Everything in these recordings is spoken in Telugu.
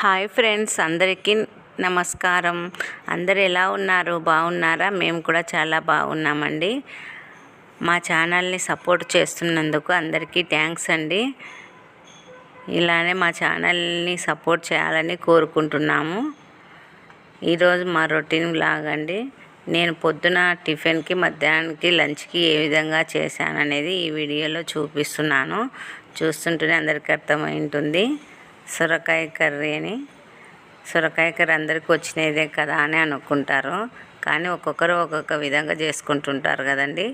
హాయ్ ఫ్రెండ్స్ అందరికీ నమస్కారం. అందరు ఎలా ఉన్నారు? బాగున్నారా? మేము కూడా చాలా బాగున్నామండి. మా ఛానల్ని సపోర్ట్ చేస్తున్నందుకు అందరికీ థ్యాంక్స్ అండి. ఇలానే మా ఛానల్ని సపోర్ట్ చేయాలని కోరుకుంటున్నాము. ఈరోజు మా రొటీన్ లాగండి నేను పొద్దున టిఫిన్కి మధ్యాహ్నానికి లంచ్కి ఏ విధంగా చేశాననేది ఈ వీడియోలో చూపిస్తున్నాను. చూస్తుంటేనే అందరికీ అర్థమై ఉంటుంది సొరకాయ కర్రీ అని. సొరకాయ కర్రీ అందరికీ వచ్చినదే కదా అని అనుకుంటారు. కానీ ఒక్కొక్కరు ఒక్కొక్క విధంగా చేసుకుంటుంటారు కదండి.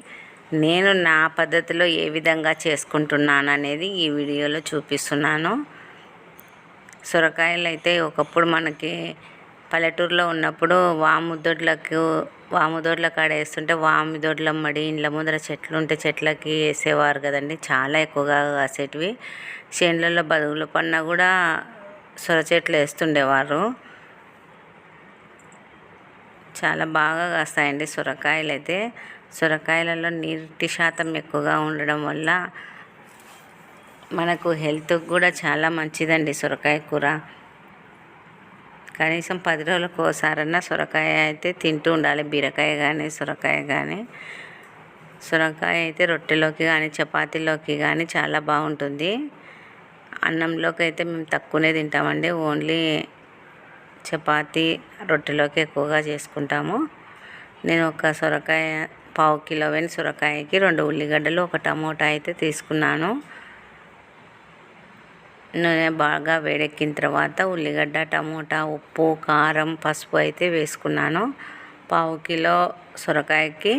నేను నా పద్ధతిలో ఏ విధంగా చేసుకుంటున్నాను అనేది ఈ వీడియోలో చూపిస్తున్నాను. సొరకాయలు అయితే ఒకప్పుడు మనకి పల్లెటూరులో ఉన్నప్పుడు వాముద్దొడ్లకు వాము దొడ్ల కాడ వేస్తుంటే వాము మడి ఇండ్ల ముందర చెట్లు ఉంటే చెట్లకి వేసేవారు కదండి. చాలా ఎక్కువగా కాసేటివి. చేనులలో బదుగులు పన్న కూడా సొర చెట్లు వేస్తుండేవారు. చాలా బాగా కాస్తాయండి సొరకాయలు అయితే సొరకాయలలో నీటి శాతం ఎక్కువగా ఉండడం వల్ల మనకు హెల్త్కి కూడా చాలా మంచిదండి సొరకాయ కూర. కనీసం పది రోజులకు ఒకసారన్నా సొరకాయ అయితే తింటూ ఉండాలి. బీరకాయ కానీ సొరకాయ కానీ సొరకాయ అయితే రొట్టెలోకి కానీ చపాతీలోకి కానీ చాలా బాగుంటుంది. అన్నంలోకి అయితే మేము తక్కువనే తింటామండి. ఓన్లీ చపాతీ రొట్టెలోకి ఎక్కువగా చేసుకుంటాము. నేను ఒక సొరకాయ పావు కిలో వెన్ సొరకాయకి రెండు ఉల్లిగడ్డలు ఒక టమోటా అయితే తీసుకున్నాను. నూనె బాగా వేడెక్కిన తర్వాత ఉల్లిగడ్డ టమోటా ఉప్పు కారం పసుపు అయితే వేసుకున్నాను. పావు కిలో సొరకాయకి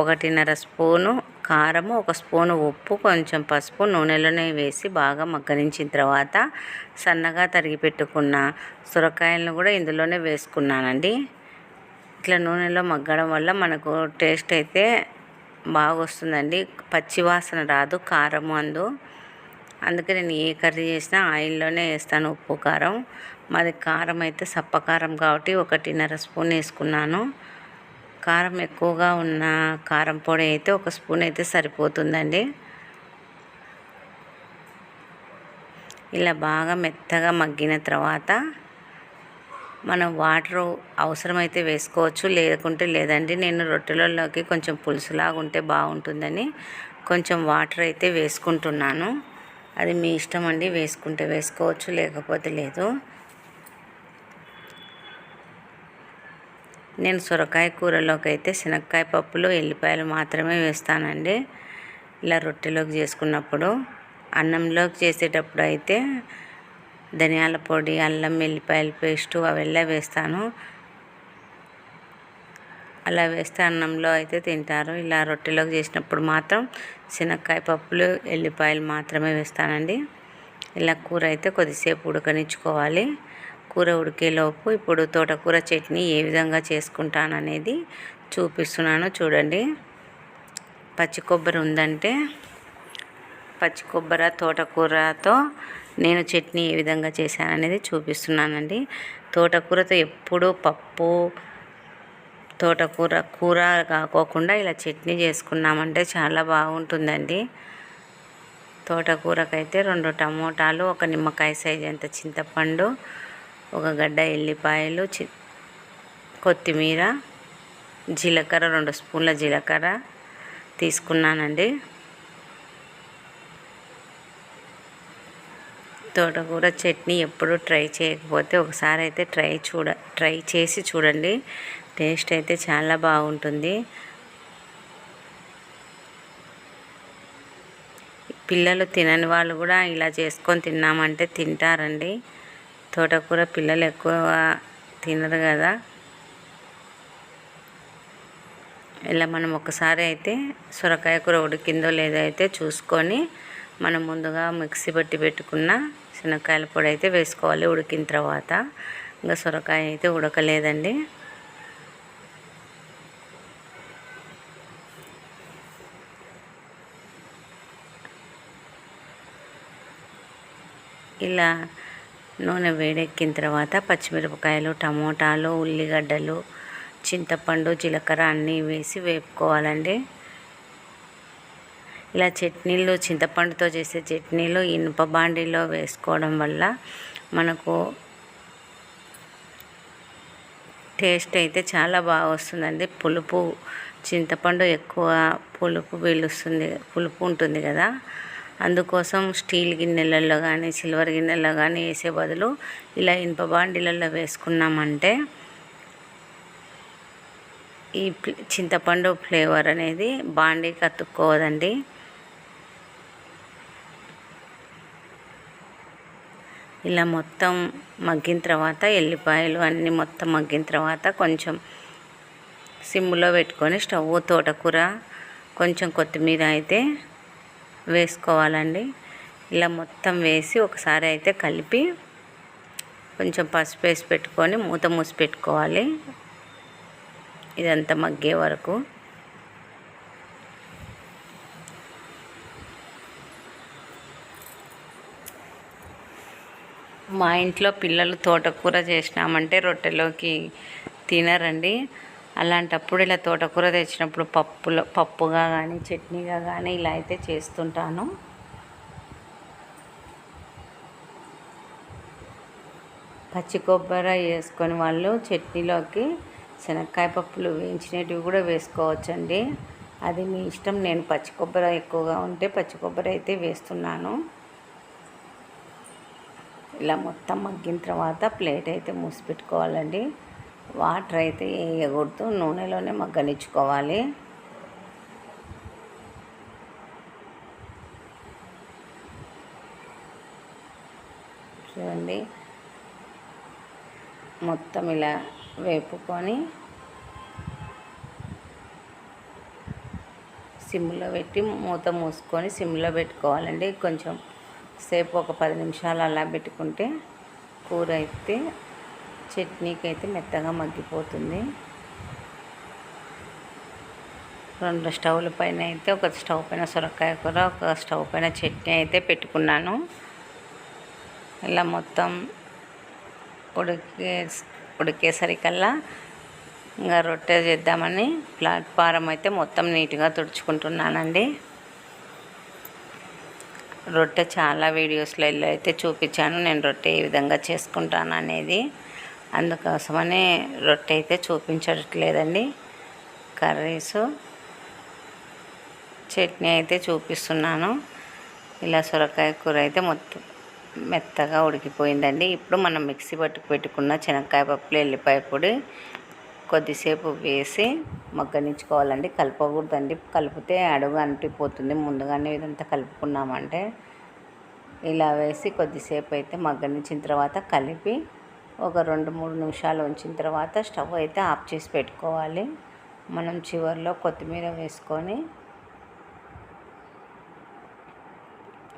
ఒకటిన్నర స్పూను కారము ఒక స్పూను ఉప్పు కొంచెం పసుపు నూనెలోనే వేసి బాగా మగ్గనించిన తర్వాత సన్నగా తరిగి పెట్టుకున్న సొరకాయలను కూడా ఇందులోనే వేసుకున్నానండి. ఇట్లా నూనెలో మగ్గడం వల్ల మనకు టేస్ట్ అయితే బాగా వస్తుందండి పచ్చివాసన రాదు కారం అందు. అందుకే నేను ఏ కర్రీ చేసినా ఆయిల్లోనే వేస్తాను ఉప్పు కారం. మాది కారం అయితే సప్పకారం కాబట్టి ఒకటిన్నర స్పూన్ వేసుకున్నాను. కారం ఎక్కువగా ఉన్న కారం పొడి అయితే ఒక స్పూన్ అయితే సరిపోతుందండి. ఇలా బాగా మెత్తగా మగ్గిన తర్వాత మనం వాటర్ అవసరమైతే వేసుకోవచ్చు లేకుంటే లేదండి. నేను రొట్టెలలోకి కొంచెం పులుసులాగా ఉంటే బాగుంటుందని కొంచెం వాటర్ అయితే వేసుకుంటున్నాను. అది మీ ఇష్టం అండి వేసుకుంటే వేసుకోవచ్చు లేకపోతే లేదు. నేను సొరకాయ కూరలోకి అయితే శనక్కాయ పప్పులు ఎల్లిపాయలు మాత్రమే వేస్తానండి. ఇలా రొట్టెలోకి చేసుకున్నప్పుడు అన్నంలోకి చేసేటప్పుడు అయితే ధనియాల పొడి అల్లం వెల్లిపాయల పేస్టు అవెల్లా వేస్తాను. అలా వేస్తే అన్నంలో అయితే తింటారు. ఇలా రొట్టెలోకి చేసినప్పుడు మాత్రం శనక్కాయ పప్పులు ఎల్లిపాయలు మాత్రమే వేస్తానండి. ఇలా కూర అయితే కొద్దిసేపు ఉడకనిచ్చుకోవాలి. కూర ఉడికేలోపు ఇప్పుడు తోటకూర చట్నీ ఏ విధంగా చేసుకుంటాననేది చూపిస్తున్నాను చూడండి. పచ్చి కొబ్బరి ఉందంటే పచ్చి కొబ్బరి తోటకూరతో నేను చట్నీ ఏ విధంగా చేశాననేది చూపిస్తున్నానండి. తోటకూరతో ఎప్పుడు పప్పు తోటకూర కూర కాకోకుండా ఇలా చట్నీ చేసుకున్నామంటే చాలా బాగుంటుందండి. తోటకూరకైతే రెండు టమోటాలు ఒక నిమ్మకాయ సైజ్ అంత చింతపండు ఒక గడ్డ ఎల్లిపాయలు చి కొత్తిమీర జీలకర్ర రెండు స్పూన్ల జీలకర్ర తీసుకున్నానండి. తోటకూర చట్నీ ఎప్పుడు ట్రై చేయకపోతే ఒకసారి అయితే ట్రై చూడ ట్రై చేసి చూడండి. టేస్ట్ అయితే చాలా బాగుంటుంది. పిల్లలు తినని వాళ్ళు కూడా ఇలా చేసుకొని తిన్నామంటే తింటారండి. తోటకూర పిల్లలు ఎక్కువ తినరు కదా. ఇలా మనం ఒకసారి అయితే సొరకాయ కూర ఉడికిందో లేదో అయితే చూసుకొని మనం ముందుగా మిక్సీ పట్టి పెట్టుకున్న శనక్కాయల పొడి అయితే వేసుకోవాలి ఉడికిన తర్వాత. ఇంకా సొరకాయ అయితే ఉడకలేదండి. ఇలా నూనె వేడెక్కిన తర్వాత పచ్చిమిరపకాయలు టమోటాలు ఉల్లిగడ్డలు చింతపండు జీలకర్ర అన్నీ వేసి వేపుకోవాలండి. ఇలా చట్నీలు చింతపండుతో చేసే చట్నీలు ఇనుప బాండీలో వేసుకోవడం వల్ల మనకు టేస్ట్ అయితే చాలా బాగా వస్తుందండి. పులుపు చింతపండు ఎక్కువ పులుపు పీలుస్తుంది పులుపు ఉంటుంది కదా. అందుకోసం స్టీల్ గిన్నెలలో కానీ సిల్వర్ గిన్నెలలో కానీ వేసే బదులు ఇలా ఇనుప బాండీలలో వేసుకున్నామంటే ఈ చింతపండు ఫ్లేవర్ అనేది బాండీకి అతుక్కోదండి. ఇలా మొత్తం మగ్గిన తర్వాత ఎల్లిపాయలు అన్నీ మొత్తం మగ్గిన తర్వాత కొంచెం సిమ్లో పెట్టుకొని స్టవ్ తోటకూర కొంచెం కొత్తిమీర అయితే వేసుకోవాలండి. ఇలా మొత్తం వేసి ఒకసారి అయితే కలిపి కొంచెం పసుపు వేసి పెట్టుకొని మూత మూసి పెట్టుకోవాలి. ఇదంతా మగ్గే వరకు. మా ఇంట్లో పిల్లలు తోటకూర చేసినామంటే రొట్టెలోకి తినరండి. అలాంటప్పుడు ఇలా తోటకూర తెచ్చినప్పుడు పప్పులో పప్పుగా కానీ చట్నీగా కానీ ఇలా అయితే చేస్తుంటాను. పచ్చి కొబ్బరి వేసుకొని వాళ్ళు చట్నీలోకి శనక్కాయ పప్పులు వేయించినవి కూడా వేసుకోవచ్చండి. అది మీ ఇష్టం. నేను పచ్చి కొబ్బరి ఎక్కువగా ఉంటే పచ్చి కొబ్బరి అయితే వేస్తున్నాను. ఇలా మొత్తం మగ్గిన తర్వాత ప్లేట్ అయితే మూసి పెట్టుకోవాలండి వాటర్ అయితే వేయకూడదు నూనెలోనే మగ్గనిచ్చుకోవాలి. చూడండి. మొత్తం ఇలా వేపుకొని సిమ్లో పెట్టి మూత మూసుకొని సిమ్లో పెట్టుకోవాలండి. కొంచెం సేపు ఒక పది నిమిషాలు అలా పెట్టుకుంటే కూర అయితే చట్నీకి అయితే మెత్తగా మగ్గిపోతుంది. రెండు స్టవ్ల పైన అయితే ఒక స్టవ్ పైన సొరకాయ కూర ఒక స్టవ్ పైన చట్నీ అయితే పెట్టుకున్నాను. ఇలా మొత్తం ఉడికే ఉడికేసరికల్లా ఇంకా రొట్టె చేద్దామని ప్లాట్ఫారం అయితే మొత్తం నీట్గా తుడుచుకుంటున్నానండి. రొట్టె చాలా వీడియోస్లో అయితే చూపించాను నేను రొట్టె ఏ విధంగా చేసుకుంటాను అనేది అందుకోసమనే రొట్టె అయితే చూపించట్లేదండి. కర్రీస్. చట్నీ అయితే చూపిస్తున్నాను. ఇలా సొరకాయ కూర అయితే మొత్తం మెత్తగా ఉడికిపోయిందండి. ఇప్పుడు మనం మిక్సీ పట్టుకు పెట్టుకున్న శనక్కాయ పప్పులు ఎల్లిపాయ పొడి కొద్దిసేపు వేసి మగ్గనించుకోవాలండి కలపకూడదండి. కలిపితే అడుగు అంటిపోతుంది. ముందుగానే ఇదంతా కలుపుకున్నామంటే ఇలా వేసి కొద్దిసేపు అయితే మగ్గనించిన తర్వాత కలిపి ఒక రెండు మూడు నిమిషాలు ఉంచిన తర్వాత స్టవ్ అయితే ఆఫ్ చేసి పెట్టుకోవాలి. మనం చివరిలో కొత్తిమీర వేసుకొని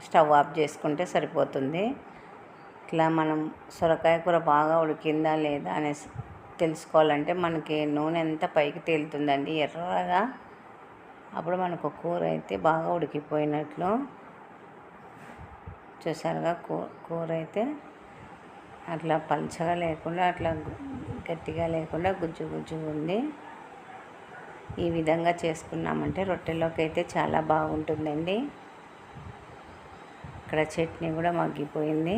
స్టవ్ ఆఫ్ చేసుకుంటే సరిపోతుంది. ఇట్లా మనం సొరకాయ కూర బాగా ఉడికిందా లేదా అనేసి తెలుసుకోవాలంటే మనకి నూనె ఎంత పైకి తేలుతుందండి. ఎర్రగా అప్పుడు మనకు కూర అయితే బాగా ఉడికిపోయినట్లు. చూసారుగా? కూర అయితే అట్లా పలుచగా లేకుండా అట్లా గట్టిగా లేకుండా గుజ్జు గుజ్జు ఉంది. ఈ విధంగా చేసుకున్నామంటే రొట్టెలోకి అయితే చాలా బాగుంటుందండి. ఇక్కడ చట్నీ కూడా మగ్గిపోయింది.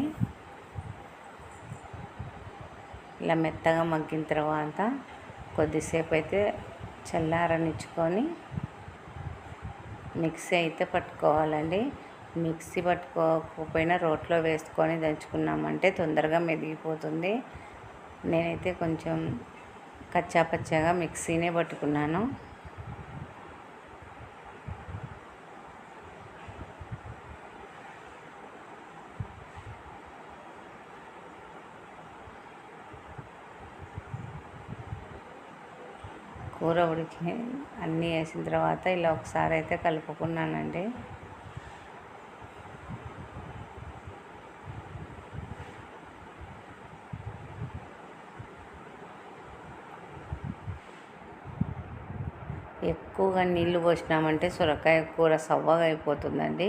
ఇలా మెత్తగా మగ్గిన తర్వాత కొద్దిసేపు అయితే చల్లారనిచ్చుకొని మిక్సీ అయితే పట్టుకోవాలండి. మిక్సీ పట్టుకోకపోయినా రోట్లో వేసుకొని దంచుకున్నామంటే తొందరగా మెదిగిపోతుంది. నేనైతే కొంచెం కచ్చా పచ్చాగా మిక్సీనే పట్టుకున్నాను. కూర ఉడికి అన్నీ వేసిన తర్వాత ఇలా ఒకసారి అయితే కలుపుకున్నానండి. ఎక్కువగా నీళ్ళు పోసినామంటే సొరకాయ కూర సవ్వగా అయిపోతుందండి.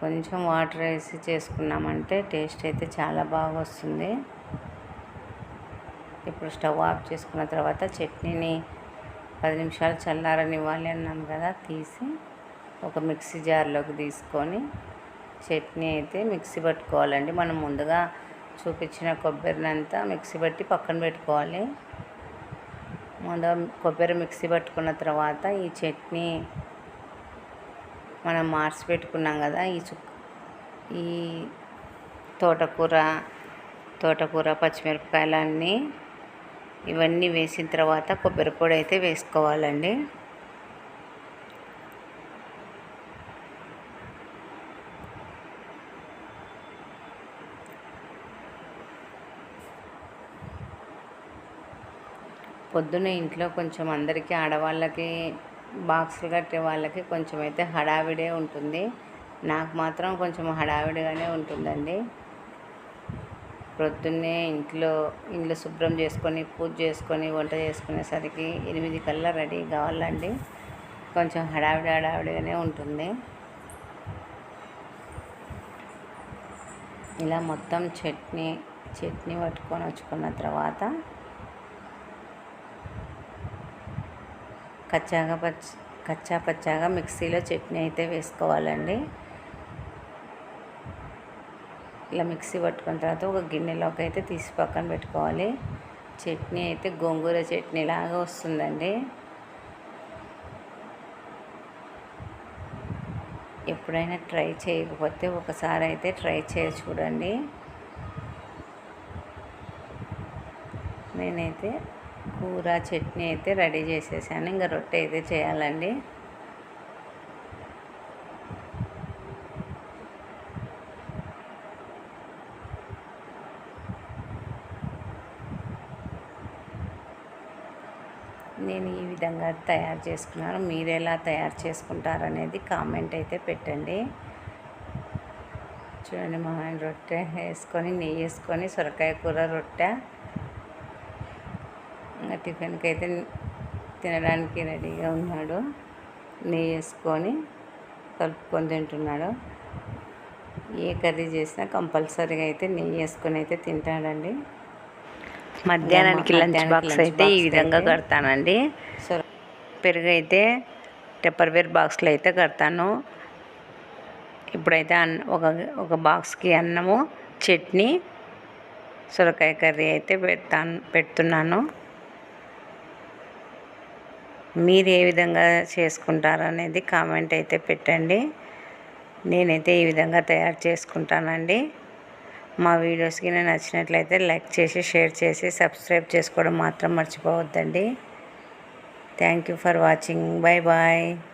కొంచెం వాటర్ వేసి చేసుకున్నామంటే టేస్ట్ అయితే చాలా బాగా వస్తుంది. ఇప్పుడు స్టవ్ ఆఫ్ చేసుకున్న తర్వాత చట్నీని పది నిమిషాలు చల్లారనివ్వాలి అన్నాను కదా తీసి ఒక మిక్సీ జార్లోకి తీసుకొని చట్నీ అయితే మిక్సీ పట్టుకోవాలండి. మనం ముందుగా చూపించిన కొబ్బరిని అంతా మిక్సీ పట్టి పక్కన పెట్టుకోవాలి. ముందుగా కొబ్బరి మిక్సీ పట్టుకున్న తర్వాత ఈ చట్నీ మనం మార్చి పెట్టుకున్నాం కదా ఈ చుక్ ఈ తోటకూర తోటకూర పచ్చిమిరపకాయలన్నీ ఇవన్నీ వేసిన తర్వాత కొబ్బరి పొడి అయితే వేసుకోవాలండి. పొద్దున్న ఇంట్లో కొంచెం అందరికీ ఆడవాళ్ళకి బాక్సులు కట్టే వాళ్ళకి కొంచెం అయితే హడావిడే ఉంటుంది. నాకు మాత్రం కొంచెం హడావిడిగానే ఉంటుందండి. ప్రొద్దున్నే ఇంట్లో ఇంట్లో శుభ్రం చేసుకొని పూజ చేసుకొని వంట చేసుకునేసరికి ఎనిమిది కల్లా రెడీ కావాలండి. కొంచెం హడావిడి హడావిడిగానే ఉంటుంది. ఇలా మొత్తం చట్నీ చట్నీ పట్టుకొని వచ్చుకున్న తర్వాత కచ్చాగా పచ్చ కచ్చా పచ్చాగా మిక్సీలో చట్నీ అయితే వేసుకోవాలండి. ఇలా మిక్సీ పట్టుకున్న తర్వాత ఒక గిన్నెలోకి అయితే తీసి పక్కన పెట్టుకోవాలి. చట్నీ అయితే గోంగూర చట్నీ లాగా వస్తుందండి. ఎప్పుడైనా ట్రై చేయకపోతే ఒకసారి అయితే ట్రై చేయ చూడండి. నేనైతే కూర చట్నీ అయితే రెడీ చేసేసాను. ఇంకా రొట్టె అయితే చేయాలండి. నేను ఈ విధంగా తయారు చేసుకున్నాను. మీరు ఎలా తయారు చేసుకుంటారనేది కామెంట్ అయితే పెట్టండి. చూడండి మా ఆయన రొట్టె వేసుకొని నెయ్యి వేసుకొని సొరకాయ కూర రొట్టె. టిఫిన్కి అయితే తినడానికి రెడీగా ఉన్నాడు. నెయ్యి వేసుకొని కలుపుకొని తింటున్నాడు. ఏ కర్రీ చేసినా కంపల్సరీగా అయితే నెయ్యి వేసుకొని అయితే తింటాడండి. మధ్యాహ్నానికి లంచ్ బాక్స్ అయితే ఈ విధంగా కడతానండి. పెరుగు అయితే టెప్పర్వేర్ బాక్స్లో అయితే కడతాను. ఇప్పుడైతే అన్న ఒక ఒక బాక్స్కి అన్నము చట్నీ సొరకాయ కర్రీ అయితే పెడతాను పెడుతున్నాను. మీరు ఏ విధంగా చేసుకుంటారు అనేది కామెంట్ అయితే పెట్టండి. నేనైతే ఈ విధంగా తయారు చేసుకుంటానండి. మా వీడియోస్కి నేను నచ్చినట్లయితే లైక్ చేసి షేర్ చేసి సబ్స్క్రైబ్ చేసుకోవడం మాత్రం మర్చిపోవద్దండి. Thank you for watching. Bye bye.